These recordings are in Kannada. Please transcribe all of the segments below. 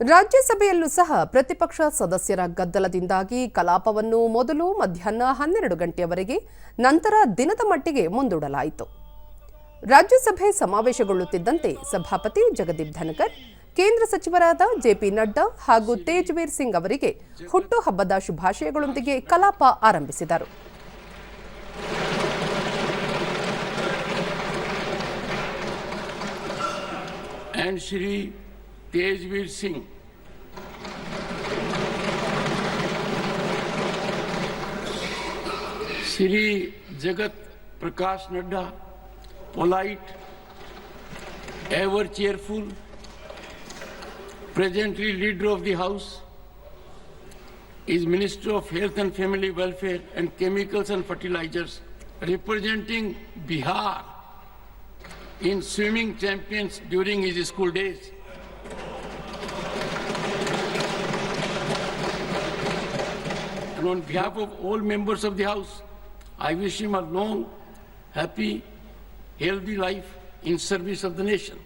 ರಾಜ್ಯಸಭೆಯಲ್ಲೂ ಸಹ ಪ್ರತಿಪಕ್ಷ ಸದಸ್ಯರ ಗದ್ದಲದಿಂದಾಗಿ ಕಲಾಪವನ್ನು ಮೊದಲು ಮಧ್ಯಾಹ್ನ ಹನ್ನೆರಡು ಗಂಟೆಯವರೆಗೆ, ನಂತರ ದಿನದ ಮಟ್ಟಿಗೆ ಮುಂದೂಡಲಾಯಿತು. ರಾಜ್ಯಸಭೆ ಸಮಾವೇಶಗೊಳ್ಳುತ್ತಿದ್ದಂತೆ ಸಭಾಪತಿ ಜಗದೀಪ್ ಧನಕರ್, ಕೇಂದ್ರ ಸಚಿವರಾದ ಜೆಪಿ ನಡ್ಡಾ ಹಾಗೂ ತೇಜ್ವೀರ್ ಸಿಂಗ್ ಅವರಿಗೆ ಹುಟ್ಟುಹಬ್ಬದ ಶುಭಾಶಯಗಳೊಂದಿಗೆ ಕಲಾಪ ಆರಂಭಿಸಿದರು. Shri Tejveer Singh. Shri Jagat Prakash Nadda, polite, ever cheerful, presently leader of the House, is Minister of Health and Family Welfare and Chemicals and Fertilizers, representing Bihar in swimming champions during his school days. And on behalf of all members of the House, I wish him a long, happy, healthy life in service of the nation.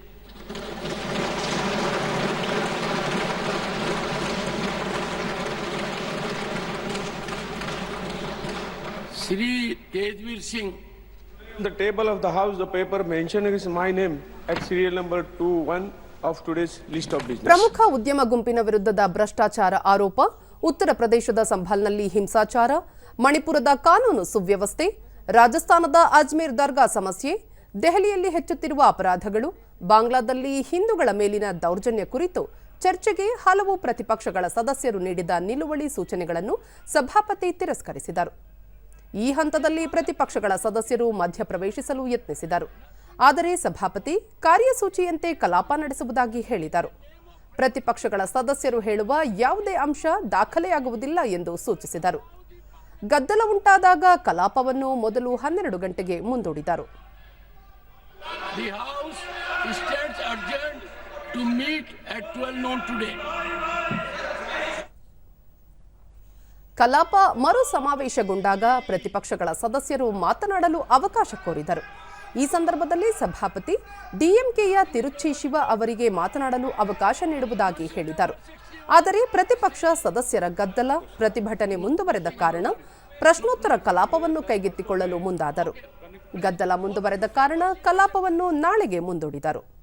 Sri Tejveer Singh The table of the House, the paper mentioning is my name at serial number 21 of today's list of business. ಪ್ರಮುಖ ಉದ್ಯಮ ಗುಂಪಿನ ವಿರುದ್ಧದ ಭ್ರಷ್ಟಾಚಾರ ಆರೋಪ ಉತ್ತರ ಪ್ರದೇಶದ ಸಂಭಲ್ನಲ್ಲಿ ಹಿಂಸಾಚಾರ, ಮಣಿಪುರದ ಕಾನೂನು ಸುವ್ಯವಸ್ಥೆ, ರಾಜಸ್ಥಾನದ ಅಜ್ಮೀರ್ ದರ್ಗಾ ಸಮಸ್ಯೆ, ದೆಹಲಿಯಲ್ಲಿ ಹೆಚ್ಚುತ್ತಿರುವ ಅಪರಾಧಗಳು, ಬಾಂಗ್ಲಾದಲ್ಲಿ ಹಿಂದೂಗಳ ಮೇಲಿನ ದೌರ್ಜನ್ಯ ಕುರಿತು ಚರ್ಚೆಗೆ ಹಲವು ಪ್ರತಿಪಕ್ಷಗಳ ಸದಸ್ಯರು ನೀಡಿದ ನಿಲುವಳಿ ಸೂಚನೆಗಳನ್ನು ಸಭಾಪತಿ ತಿರಸ್ಕರಿಸಿದರು. ಈ ಹಂತದಲ್ಲಿ ಪ್ರತಿಪಕ್ಷಗಳ ಸದಸ್ಯರು ಮಧ್ಯಪ್ರವೇಶಿಸಲು ಯತ್ನಿಸಿದರು. ಆದರೆ ಸಭಾಪತಿ ಕಾರ್ಯಸೂಚಿಯಂತೆ ಕಲಾಪ ನಡೆಸುವುದಾಗಿ ಹೇಳಿದರು. ಪ್ರತಿಪಕ್ಷಗಳ ಸದಸ್ಯರು ಹೇಳುವ ಯಾವುದೇ ಅಂಶ ದಾಖಲೆಯಾಗುವುದಿಲ್ಲ ಎಂದು ಸೂಚಿಸಿದರು. ಗದ್ದಲ ಉಂಟಾದಾಗ ಕಲಾಪವನ್ನು ಮೊದಲು ಹನ್ನೆರಡು ಗಂಟೆಗೆ ಮುಂದೂಡಿದರು. The House stands adjourned to meet at 12 noon today. ಕಲಾಪ ಮರು ಸಮಾವೇಶಗೊಂಡಾಗ ಪ್ರತಿಪಕ್ಷಗಳ ಸದಸ್ಯರು ಮಾತನಾಡಲು ಅವಕಾಶ ಕೋರಿದರು. ಈ ಸಂದರ್ಭದಲ್ಲಿ ಸಭಾಪತಿ ಡಿಎಂಕೆಯ ತಿರುಚಿ ಶಿವ ಅವರಿಗೆ ಮಾತನಾಡಲು ಅವಕಾಶ ನೀಡುವುದಾಗಿ ಹೇಳಿದರು. ಆದರೆ ಪ್ರತಿಪಕ್ಷ ಸದಸ್ಯರ ಗದ್ದಲ, ಪ್ರತಿಭಟನೆ ಮುಂದುವರೆದ ಕಾರಣ ಪ್ರಶ್ನೋತ್ತರ ಕಲಾಪವನ್ನು ಕೈಗೆತ್ತಿಕೊಳ್ಳಲು ಮುಂದಾದರು. ಗದ್ದಲ ಮುಂದುವರೆದ ಕಾರಣ ಕಲಾಪವನ್ನು ನಾಳೆಗೆ ಮುಂದೂಡಿದರು.